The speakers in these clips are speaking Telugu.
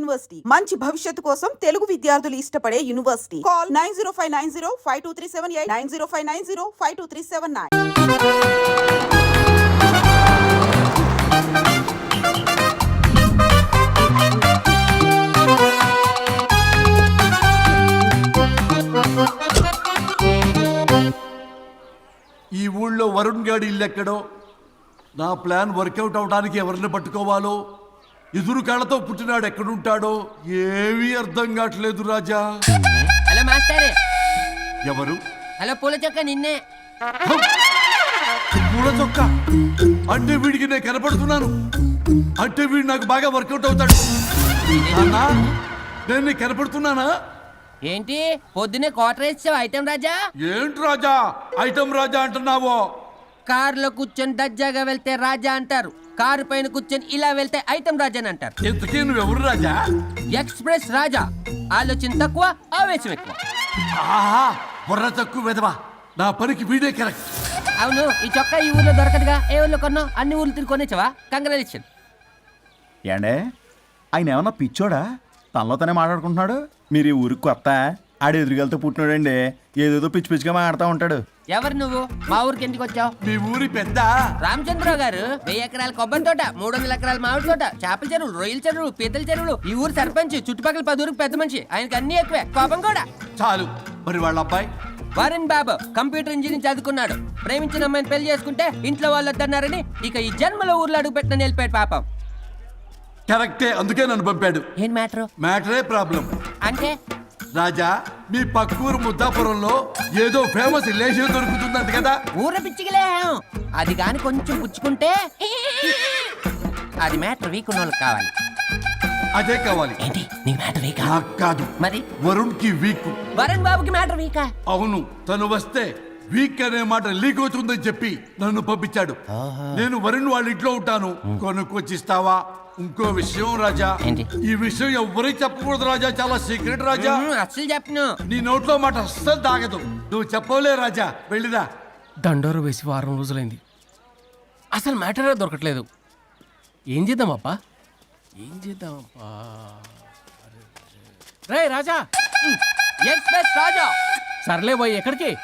యూనివర్సిటీ. మంచి భవిష్యత్తు కోసం తెలుగు విద్యార్థులు ఇష్టపడే university. Call nine zero five nine zero five two three seven eight nine zero five nine zero five two three seven nine. ఈ ఊళ్ళో వరుణ్ గాడి ఇల్లు ఎక్కడో నా ప్లాన్ వర్కౌట్ అవడానికి ఎవరిని పట్టుకోవాలో? ఎదురు కాళ్ళతో పుట్టినాడు ఎక్కడుంటాడో ఏమీ అర్థం కావట్లేదు రాజా. Hello master. ఎవరు? హలో పూల చొక్క నిన్నే. పూల చొక్క. అంటే వీడికి నేను కనపడుతున్నాను. అంటే వీడు నాకు బాగా వర్కౌట్ అవుతాడు. నేను నీకు కనపడుతున్నానా? ఏంటి? పొద్దునే క్వార్టర్ ఇచ్చావు ఐటమ్ రాజా? ఏంటి రాజా? ఐటమ్ రాజా అంటున్నావో? కారులో కూర్చొని దజ్జాగా వెళ్తే రాజా అంటారు. కారు పైన కూర్చొని ఇలా వెళ్తే ఐటమ్ రాజా అని అంటారు. ఇంతకీ నువ్వెవరు రాజా? ఎక్స్ప్రెస్ రాజా. ఆలోచన తక్కువ ఆవేశం ఎక్కువ. ఆహా బుర్ర తక్కువ వెదవా నా పనికి వీడే కరెక్ట్. అవును ఈ చొక్కా ఈ ఊర్లో దొరకదుగా. ఏ ఊర్లో కొన్నావు? అన్ని ఊర్లు తిరిగి కొనేచ్చావా కంగ్రాచులేషన్. ఏండే? ఆయన ఏమన్నా పిచ్చోడా? తనలో తనే మాట్లాడుకుంటున్నాడు? మీరు ఈ ఊరికి కొత్త? ఆడు ఎదురుగలతో పుట్టినాడండి. ఏదేదో పిచ్చి పిచ్చిగా మాట్లాడుతూ ఉంటాడు. ఎవరు నువ్వు? మా ఊరికి ఎందుకు వచ్చావు? మీ ఊరి పెద్ద. రామచంద్రరావు గారు వెయ్యి ఎకరాల కొబ్బరి తోట మూడు వందల ఎకరాల మామిడి తోట చేపల చెరువులు రొయ్యల చెరువులు పీతల చెరువులు ఈ ఊరు సర్పంచ్ చుట్టుపక్కల పది ఊరికి పెద్ద మనిషి. ఆయనకి అన్ని ఎక్కువే. కోపం కూడా. చాలు. మరి వాళ్ళ అబ్బాయి? వరుణ్ బాబు కంప్యూటర్ ఇంజనీరింగ్ చదువుకున్నాడు. ప్రేమించిన అమ్మాయిని పెళ్ళి చేసుకుంటే ఇంట్లో వాళ్ళు వద్దన్నారని ఇక ఈ జన్మలో ఊర్లో అడుగు పెట్టిన నిలిపాడు పాపం. కరెక్టే. అందుకే నన్ను పంపాడు. ఏం మ్యాటర్? మ్యాటరే ప్రాబ్లం. అంటే రాజా మీ పక్కూరు ముద్దాపురంలో ఏదో ఫేమస్ రిలేషన్ దొరుకుతుందంట కదా. ఊర పిచ్చికిలే. అది కాని కొంచెం పుచ్చుకుంటే అది మ్యాటర్ వీక్ ఉన్న వాళ్ళకి కావాలి. అదే కావాలి. ఏంటి? నీ మ్యాటర్ వీకా? నాకు కాదు. మరి? వరుణ్కి వీక్. వరుణ్ బాబుకి మ్యాటర్ వీకా? అవును తను వస్తే వీక్ అనే మాట లీక్ అవుతుందని చెప్పి నన్ను పంపించాడు. నేను వరుణ్ వాళ్ళ ఇంట్లో ఉంటాను. కొనుక్కొచ్చిస్తావా? ఇంకో విషయం రాజా. ఏంటి? ఈ విషయం ఎవరికి చెప్పకూడదు రాజా. చాలా సీక్రెట్ రాజా. అస్సలు చెప్పను. నీ నోట్లో మాట అస్సలు తాగదు. నువ్వు చెప్పవలే రాజా. వెళ్ళిరా. దండోరు వేసి వారం రోజులైంది. అసలు మ్యాటరే దొరకట్లేదు. ఏం చేద్దామప్పా? ఏం చేద్దామప్పా? రే రాజా. ఎక్స్ప్రెస్ రాజా. సర్లే పోయి ఎక్కడికి?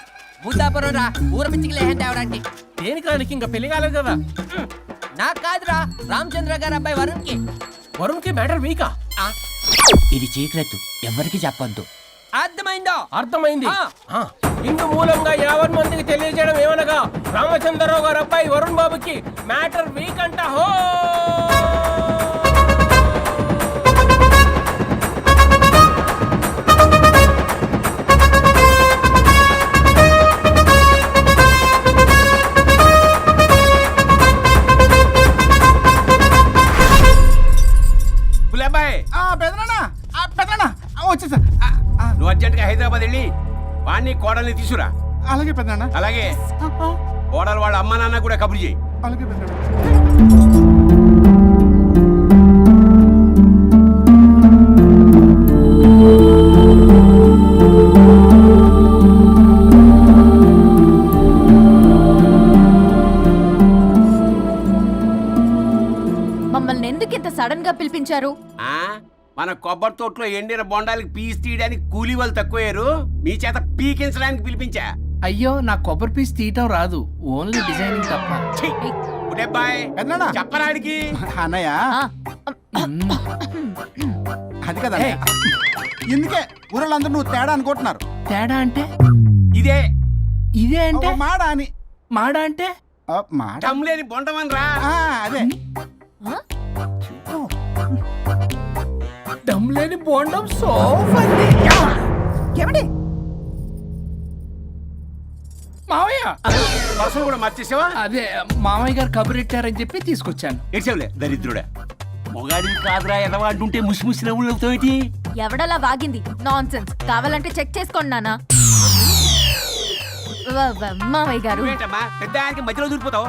బుద్ధాపురం రా. ఊర పిచ్చికిలే తేవడానికి. దేనికి రానికి? ఇంకా పెళ్ళి కాలేదు కదా. నాకు కాదురా రామచంద్ర గారు అబ్బాయి వరుణ్కి వరుణ్కి మ్యాటర్ వీకా? ఇది సీక్రెట్ ఎవరికి చెప్పొద్దు. అర్థమైందో? అర్థమైంది. ఇందు మూలంగా యావన్ మందికి తెలియజేయడం ఏమనగా రామచంద్రరావు గారు అబ్బాయి వరుణ్ బాబుకి మ్యాటర్ వీక్ అంట హో! కోడల్ని తీసురా అలాగే పెదనా అలాగే. కోడలు వాళ్ళ అమ్మ నాన్న కూడా కబురు చేయి. అలాగే పెదనా మమ్మల్ని ఎందుకు ఇంత సడన్గా పిలిపించారు? ఆ? మన కొబ్బరి తోటలో ఎండిన బొండాలకి పీస్ తీయడానికి కూలీ వాళ్ళు తక్కువయ్యారు. మీ చేత పీకించడానికి పిలిపించా. అయ్యో నా కొబ్బరి పీస్ తీయటం రాదు. ఓన్లీ డిజైనింగ్ తప్ప. పెదనాన్న. చెప్పరాడికి అన్నయ్య. ఆ, అది కదా ఇందుకే ఊరలందరూ నువ్వు తేడా అనుకుంటున్నారు. తేడా అంటే? ఇదే. ఇదే అంటే? మాడ అని. మాడ అంటే? ఆ, మాడ. బొండమని రా. ఆ, అదే. లేని బోండం సోఫా ఏమండి? మావయ్య! పర్సలు కూడా మర్చేసావా? అదే మామయ్య గారు కబురెట్టారని చెప్పి తీసుకొచ్చాను. ఇచ్చావులే దరిద్రుడా. మొగాడివి కాదురా ఎదవా అంటుంటే ముసి ముసి నవ్వులు అవుతావేటి ఎవడలా వాగింది? నాన్ సెన్స్ కావాలంటే చెక్ చేసుకోండి వ- మావయ్య గారు పెద్ద ఆయనకి మధ్యలో దూరిపోతావు?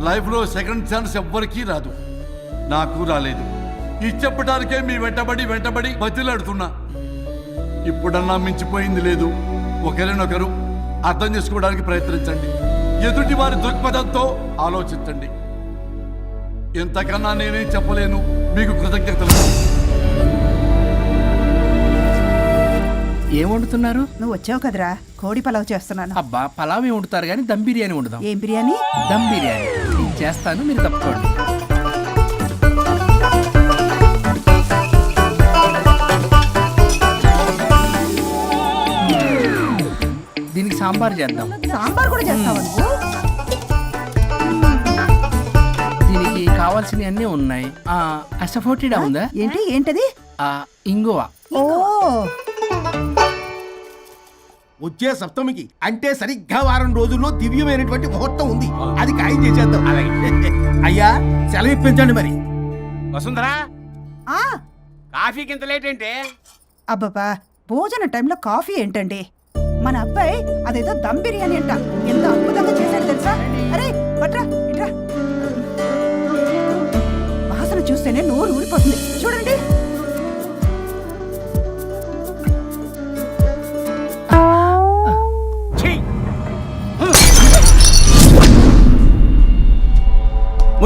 లైఫ్లో సెకండ్ ఛాన్స్ ఎవ్వరికీ రాదు. నాకు రాలేదు. ఈ చెప్పడానికే మీ వెంటబడి వెంటబడి బతిలాడుతున్నా. ఇప్పుడన్నా మించిపోయింది లేదు. ఒకరినొకరు అర్థం చేసుకోవడానికి ప్రయత్నించండి. ఎదుటి వారి దృక్పథంతో ఆలోచించండి. ఎంతకన్నా నేనేం చెప్పలేను. మీకు కృతజ్ఞతలు. ఏం వండుతున్నారు? నువ్వు వచ్చావు కదరా. కోడి పలావ్ చేస్తున్నాను. అబ్బా పలావ్ ఏం వండుతారు కానీ దమ్ బిర్యానీ వండుదాం. ఏం బిర్యానీ? దమ్ బిర్యానీ. చేస్తాను మీరు తప్పుకోండి. దీనికి సాంబార్ చేద్దాం. సాంబార్ కూడా చేస్తావా నువ్వు? దీనికి కావాల్సినవి అన్నీ ఉన్నాయి. అసఫోటిడా ఉందా? ఏంటి ఏంటది? ఆ ఇంగువ. ఓ వచ్చే సప్తమికి. అంటే సరిగ్గా వారం రోజుల్లో దివ్యమైనటువంటి ముహూర్తం ఉంది. అది ఖాయం చేసేద్దాం. అయ్యా సెలవు ఇప్పించండి మరి. వసుంధరా ఆ. కాఫీకి ఇంత లేట్ ఏంటి? అబ్బబ్బా భోజన టైంలో కాఫీ ఏంటండి? మన అబ్బాయి అదేదో దమ్ బిర్యానీ అంట. ఎంత అద్భుతంగా చేశాడు తెలుసా? అరే పట్రా ఇట్రా. వాసన చూస్తేనే నోరు ఊరిపోతుంది. చూడండి.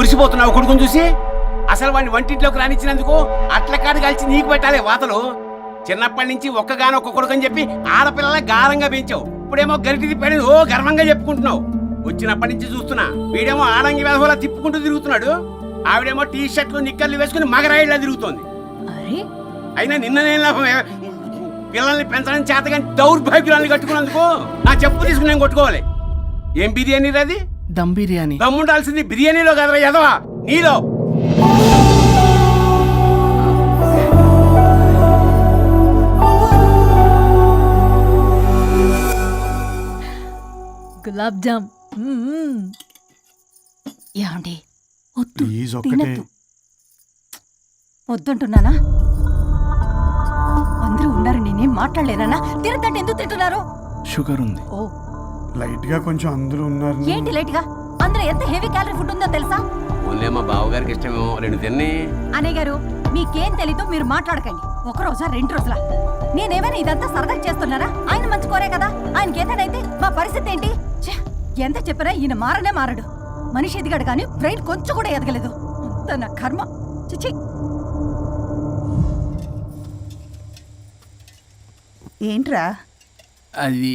మురిసిపోతున్నావు కొడుకుని చూసి? అసలు వాడిని వంటింట్లోకి రానిచ్చినందుకు అట్ల కాడు కలిసి నీకు పెట్టాలి వాతలు. చిన్నప్పటి నుంచి ఒక్కగానొక్క కొడుకు అని చెప్పి ఆడపిల్లల గారంగా పెంచావు. ఇప్పుడేమో గరిటి తిప్పాడు ఓ గర్వంగా చెప్పుకుంటున్నావు. వచ్చినప్పటి నుంచి చూస్తున్నా వీడేమో ఆడంగి వెధవలా తిప్పుకుంటూ తిరుగుతున్నాడు. ఆవిడేమో టీ షర్ట్లు నిక్కర్లు వేసుకుని మగరాయిలా తిరుగుతోంది. అయినా నిన్న నేను లాభం పిల్లల్ని పెంచడం చేతగా దౌర్భాగ్యాన్ని కట్టుకున్నందుకు నా చెప్పు తీసుకుని నేను కొట్టుకోవాలి. ఏం బిర్యానీ అది? దమ్ బిర్యానీ. దమ్ముండాల్సింది బిర్యానీలో కదరా ఎదవా నీలో. గులాబ్ జామ్. ఏమండి? వద్దు ప్లీజ్ తినద్దు. వద్దంటున్నానా? అందరూ ఉన్నారు నేనేం మాట్లాడలేనా తినద్దంటే ఎందుకు తింటున్నారు? షుగర్ ఉంది. ఓ లైట్గా కొంచెం అందరూ ఉన్నారు ఏంటి లేట్గా అందులో ఎంత హెవీ క్యాలరీ ఫుడ్ ఉందో తెలుసా? ఓన్లీ మా బావగారికి ఇష్టమేమో. రెండు తిన్ని. అనే గారు మీకేం తెలీదు మీరు మాట్లాడకండి. ఒక రోజా రెండు రోజుల? నేనేమైనా ఇదంతా సరదా చేస్తున్నారా ఆయన మంచి కోరే కదా? ఆయనకి ఏదైనా అయితే మా పరిస్థితి ఏంటి? ఛే, ఎంత చెప్పినా ఈయన మారనే మారడు. మనిషి ఎదిగాడు కానీ బ్రెయిన్ కొంచెం కూడా ఎదగలేదు. అంత నా కర్మ. చిచి ఏంట్రా? అది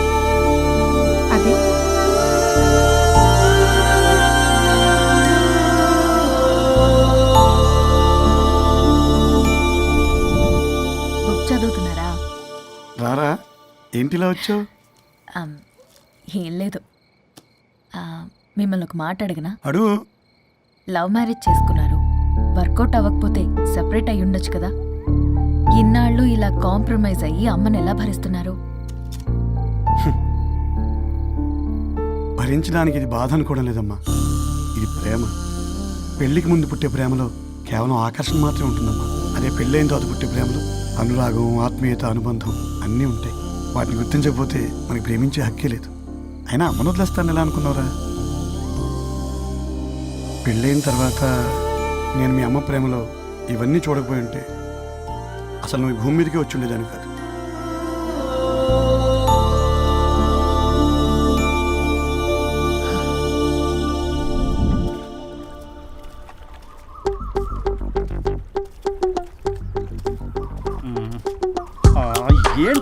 ఏంటిలా వచ్చావు? ఆమ్, ఏం లేదు. ఆ, మిమ్మల్ని ఒక మాట అడిగినా? అడుగు. లవ్ మ్యారేజ్ చేసుకున్నారు. వర్కౌట్ అవ్వకపోతే సెపరేట్ అయి ఉండొచ్చు కదా? ఇన్నాళ్ళు ఇలా కాంప్రమైజ్ అయ్యి అమ్మని ఎలా భరిస్తున్నారు? భరించడానికి ఇది బాధ అనుకోవడం లేదమ్మా. ఇది ప్రేమ. పెళ్ళికి ముందు పుట్టే ప్రేమలో కేవలం ఆకర్షణ మాత్రమే ఉంటుందమ్మా. అదే పెళ్ళైన తర్వాత పుట్టే ప్రేమలో అనురాగం ఆత్మీయత అనుబంధం అన్నీ ఉంటాయి. వాటిని గుర్తించకపోతే మనకి ప్రేమించే హక్కే లేదు. అయినా అమ్మను వదిలేస్తాను ఎలా అనుకున్నావురా? పెళ్ళైన తర్వాత నేను మీ అమ్మ ప్రేమలో ఇవన్నీ చూడకపోయి ఉంటే అసలు నువ్వు భూమి మీదకే వచ్చి ఉండేదాన్ని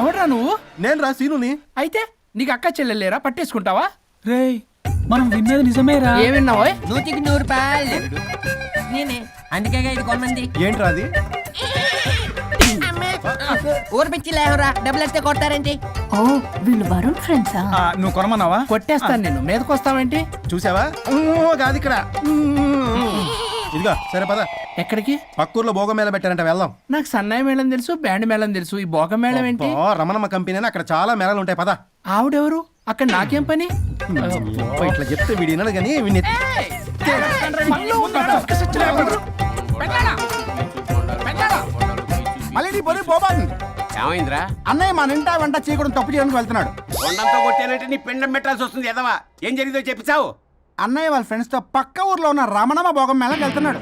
ఎవడ్రా నువ్వు? నేను రా సీనుని. అయితే నీకు అక్క చెల్లెలేరా పట్టేసుకుంటావా? రేయ్ మనం విన్నది నిజమేరా. ఏ విన్నావో నూతికి నూరు రూపాయలు నేనే. అందుకే ఇది కొమ్మంది. ఏంట్రా అది? ఊరు పిచ్చి లేవరా? డబ్బులు వస్తే కొడతారేంటి? ఓ వీళ్ళు వరుణ్ ఫ్రెండ్సా? నువ్వు కొనమన్నావా? కొట్టేస్తాను నేను మీదకొస్తావేంటి చూసావా? ఊ, కాదు ఇక్కడ. ఊ, ఇదిగో సరే పద. ఎక్కడికి? పక్కూర్లో భోగం మేళ పెట్టారంట వెళ్దాం. నాకు సన్నాయి మేళం తెలుసు బ్యాండ్ మేళం తెలుసు. ఈ బోగ మేళం ఏంటి? అబ్బా, రమణమ్మ కంపెనీ అని అక్కడ చాలా మేళాలు ఉంటాయి పద. ఆవిడెవరు? అక్కడ నాకేం పని? అబ్బా, ఇట్లా చెప్తే వీడి వినడు కానీ వీడిని మళ్ళీ నీ పొలి పోబాతుంది ఏమైందిరా? అన్నయ్య మన ఇంటా వెంట చీకడం తప్పు చేయడానికి వెళ్తున్నాడు. కొండంతో కొట్టానంటే నీ పిండం పెట్టాల్సి వస్తుంది ఎదవా? ఏం జరిగిందో చెప్పిస్తావు అన్నయ్య వాళ్ళ ఫ్రెండ్స్తో పక్క ఊర్లో ఉన్న రమణమ్మ భోగం మేళకి వెళ్తున్నాడు.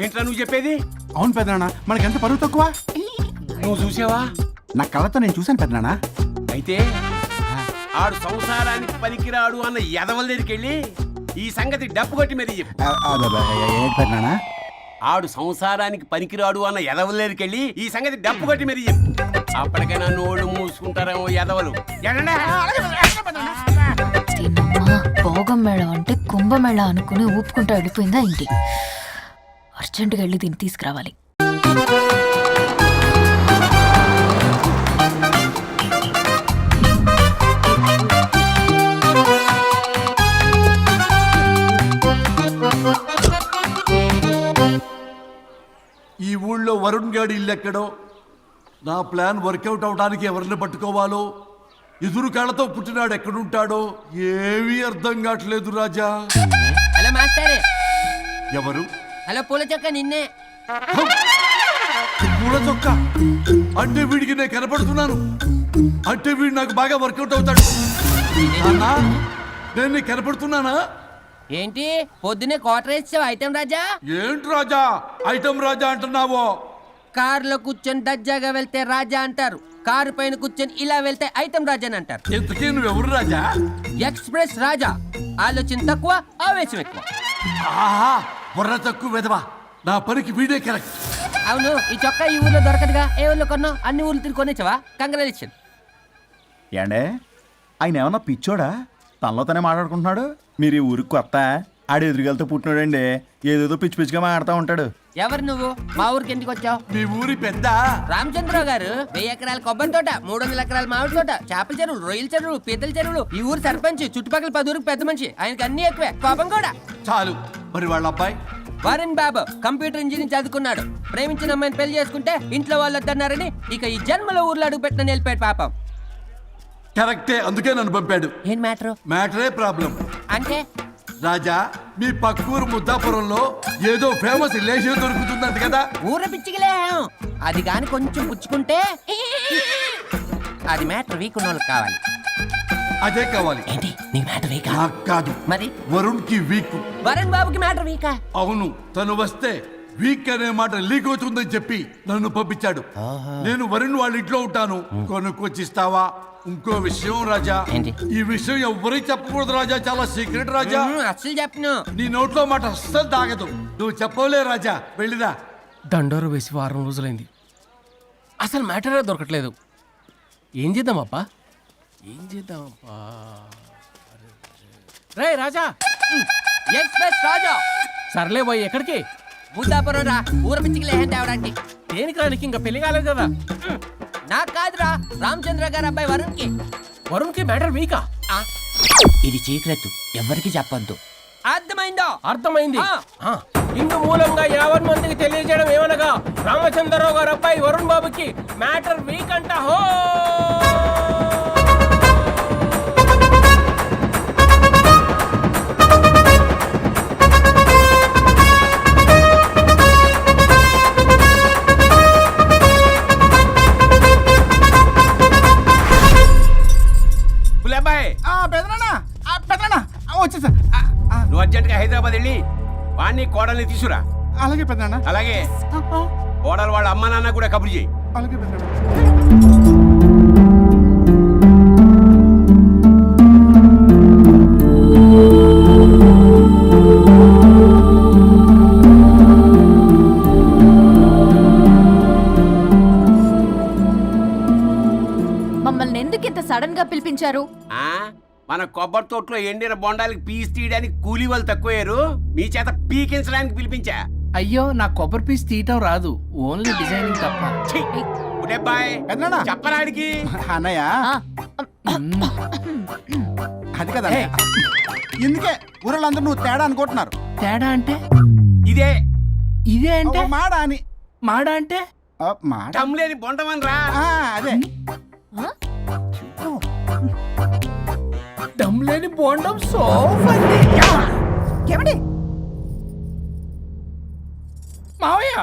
ఏంట్రా నువ్వు చెప్పేది? అవును పెద్దనాన్న మనకి ఎంత పరువు తక్కువ? నువ్వు చూసావా? నా కళ్ళతో నేను చూశాను పెద్దనాన్న. అయితే ఆడు సంసారానికి పనికిరాడు అన్న ఎదవల దగ్గరికి వెళ్ళి ఈ సంగతి డప్పు కొట్టి మరీ పెద్దనాన్న? ఆడు సంసారానికి పనికిరాడు అన్న ఎదవల దగ్గరికి వెళ్ళి ఈ సంగతి డప్పు కొట్టి మరీ చెప్పు. అప్పటికైనా నోళ్ళు మూసుకుంటారేమో ఎదవలు ఎడండి. దీనమ్మా భోగం అంటే కుంభమేళ అనుకుని ఊపుకుంటూ వెళ్ళిపోయిందా ఏంటి? అర్జెంటుగా వెళ్ళి దీన్ని తీసుకురావాలి. ఈ ఊళ్ళో వరుణ్ గాడి ఇల్లు ఎక్కడో నా ప్లాన్ వర్కౌట్ అవడానికి ఎవరిని పట్టుకోవాలో? ఎదురు కాళ్ళతో పుట్టినాడు ఎక్కడుంటాడో ఏమీ అర్థం కావట్లేదు రాజా. Hello master. ఎవరు? హలో పూల చొక్క నిన్నే. పూల చొక్క? అంటే వీడికి నేను కనపడుతున్నాను. అంటే వీడు నాకు బాగా వర్కౌట్ అవుతాడు. నేను నీకు కనపడుతున్నానా? ఏంటి? పొద్దునే ఇచ్చావు ఐటెం రాజా? ఏంటి రాజా? ఐటమ్ రాజా అంటున్నావో? కారులో కూర్చొని దజ్జాగా వెళ్తే రాజా అంటారు. కారు పైన కూర్చొని ఇలా వెళ్తే ఐటెం రాజా అని అంటారు. ఇంతకీ నువ్వెవరు రాజా? ఎక్స్ప్రెస్ రాజా. ఆలోచన తక్కువ ఆవేశం ఎక్కువ. ఆహా బుర్ర తక్కువ వెదవా నా పనికి వీడే కరెక్ట్. అవును ఈ చొక్కా ఈ ఊర్లో దొరకదుగా. ఏ ఊర్లో కొన్నావు? అన్ని ఊర్లు తిరిగి కొనేచ్చావా కంగ్రాచులేషన్. ఏండే? ఆయన ఏమన్నా పిచ్చోడా? తనలో తనే మాట్లాడుకుంటున్నాడు? మీరు ఈ ఊరికి కొత్త? ఆడు ఎదురుగలతో పుట్టినాడండి. ఏదేదో పిచ్చి పిచ్చిగా మాట్లాడుతూ ఉంటాడు. ఎవరు నువ్వు? మా ఊరికి ఎందుకు వచ్చావు? మీ ఊరి పెద్ద. రామచంద్రరావు గారు వెయ్యి ఎకరాల కొబ్బరి తోట మూడు వందల ఎకరాల మామిడి తోట చేపల చెరువులు రొయ్యల చెరువులు పీతల చెరువులు ఈ ఊరు సర్పంచ్ చుట్టుపక్కల పది ఊరికి పెద్ద మనిషి. ఆయనకి అన్ని ఎక్కువే. కోపం కూడా. చాలు. మరి వాళ్ళ అబ్బాయి? వరుణ్ బాబు కంప్యూటర్ ఇంజనీరింగ్ చదువుకున్నాడు. ప్రేమించిన అమ్మాయిని పెళ్ళి చేసుకుంటే ఇంట్లో వాళ్ళు వద్దన్నారని ఇక ఈ జన్మలో ఊర్లో అడుగు పెట్టిన నిలిపాడు పాపం. కరెక్టే. అందుకే నన్ను పంపాడు. ఏం మ్యాటర్? మ్యాటరే ప్రాబ్లం. అంటే రాజా మీ పక్కూరు ముద్దాపురంలో ఏదో ఫేమస్ రిలేషన్ దొరుకుతుందంట కదా. ఊర పిచ్చికిలే. అది కాని కొంచెం పుచ్చుకుంటే అది మ్యాటర్ వీక్ ఉన్న వాళ్ళకి కావాలి. అదే కావాలి. ఏంటి? నీ మ్యాటర్ వీకా? నాకు కాదు. మరి? వరుణ్కి వీక్. వరుణ్ బాబుకి మ్యాటర్ వీకా? అవును తను వస్తే వీక్ అనే మాట లీక్ అవుతుందని చెప్పి నన్ను పంపించాడు. నేను వరుణ్ వాళ్ళ ఇంట్లో ఉంటాను. కొనుక్కొచ్చిస్తావా? ఇంకో విషయం రాజా. ఏంటి? ఈ విషయం ఎవరికి చెప్పకూడదు రాజా? చాలా సీక్రెట్ రాజా. అస్సలు చెప్పను. నీ నోట్లో మాట అస్సలు తాగదు. నువ్వు చెప్పవలే రాజా. వెళ్ళిరా. దండోరు వేసి వారం రోజులైంది. అసలు మ్యాటరే దొరకట్లేదు. ఏం చేద్దామప్పా ఏం చేద్దామప్పా రే రాజా! ఎక్స్ప్రెస్ రాజా! సర్లే పోయి ఎక్కడికి? ముద్దాపురం రా. ఊర పిచ్చికిలే తేవడానికి. దేనికి రానికి? ఇంకా పెళ్ళి కాలేదు కదా. నాకు కాదురా రామచంద్ర గారు అబ్బాయి వరుణ్కి వరుణ్కి మ్యాటర్ వీకా? ఇది సీక్రెట్ ఎవరికి చెప్పొద్దు. అర్థమైందో? అర్థమైంది. ఇందు మూలంగా యావన్ మందికి తెలియజేయడం ఏమనగా రామచంద్రరావు గారు అబ్బాయి వరుణ్ బాబుకి మ్యాటర్ వీక్ అంట హో! అలాగే పెద్దనాన్న. అలాగే. కోడలు వాళ్ళ అమ్మ నాన్న కూడా కబురు చేయి. అలాగే పెద్దనాన్న. మమ్మల్ని ఎందుకు ఇంత సడన్గా పిలిపించారు? ఆ? మన కొబ్బరి తోటలో ఎండిన బొండాలకి పీస్ తీయడానికి కూలీ వాళ్ళు తక్కువయ్యారు. మీ చేత పీకించడానికి పిలిపించా. అయ్యో నా కొబ్బరి పీస్ తీయటం రాదు. ఓన్లీ డిజైనింగ్ తప్ప. చెప్పరాడికి. అన్నయ్య. ఆ, అది కదా. ఇందుకే ఊరలందరూ నువ్వు తేడా అనుకుంటున్నారు. తేడా అంటే? ఇదే. ఇదే అంటే? మాడ అని. మాడ అంటే? ఆ, మాడ? టమ్లేని బొండమని రా ఆ, అదే. దమ్ లేని బోండం సో ఏమండి? మావయ్య!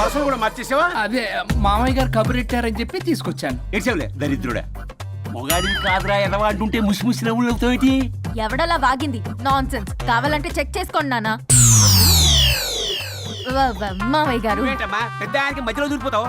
పర్సలు కూడా మర్చేసావా? అదే మామయ్య గారు కబురెట్టారని చెప్పి తీసుకొచ్చాను. ఏడ్చావులే దరిద్రుడా. మొగాడివి కాదురా ఎదవా అంటుంటే ముసి ముసి నవ్వులు అవుతావేంటి ఎవడలా వాగింది? నాన్ సెన్స్ కావాలంటే చెక్ చేసుకోండి వ- మామయ్య గారు నువ్వేంటమ్మా పెద్ద ఆయనకి మధ్యలో దూరిపోతావు?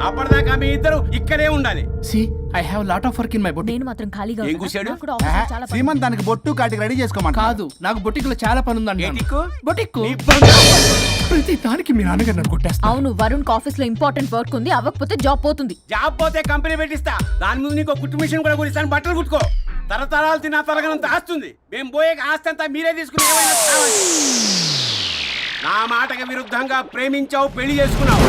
అప్పటిదాకా మీ ఇద్దరు ఇక్కడే ఉండాలి see I have lot of work in my boutique నేను మాత్రం ఖాళీగా ఏం ఉన్నానా? కూశాడు? నాకు కూడా ఆఫీస్లో చాలా పని. దానికి బొట్టు కాటికి రెడీ చేసుకోమంట కాదు నాకు బొటిక్లో చాలా పని ఉందండి ఏటిక్కు? బొటిక్. ప్రతి దానికి మీ నాన్నగారు నన్ను కొట్టేస్తా అవును వరుణ్ ఆఫీస్లో ఇంపార్టెంట్ వర్క్ ఉంది అవ్వకపోతే జాబ్ పోతుంది జాబ్ పోతే కంపెనీ పెట్టిస్తా దాని ముందు నీకు కుట్టు మిషన్ కూడా కురిస్తాను బట్టలు కుట్టుకో తరతరాలు తిన్నా తరగనంత ఆస్తుంది మేము పోయే ఆస్తి అంతా మీరే తీసుకుని ఏమైనా కావాలి. నా మాటకి విరుద్ధంగా ప్రేమించావు పెళ్ళి చేసుకున్నావు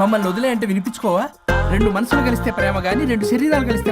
మమ్మల్ని వదిలే అంటే వినిపించుకోవా? రెండు మనసులు కలిస్తే ప్రేమ గానీ రెండు శరీరాలు కలిస్తే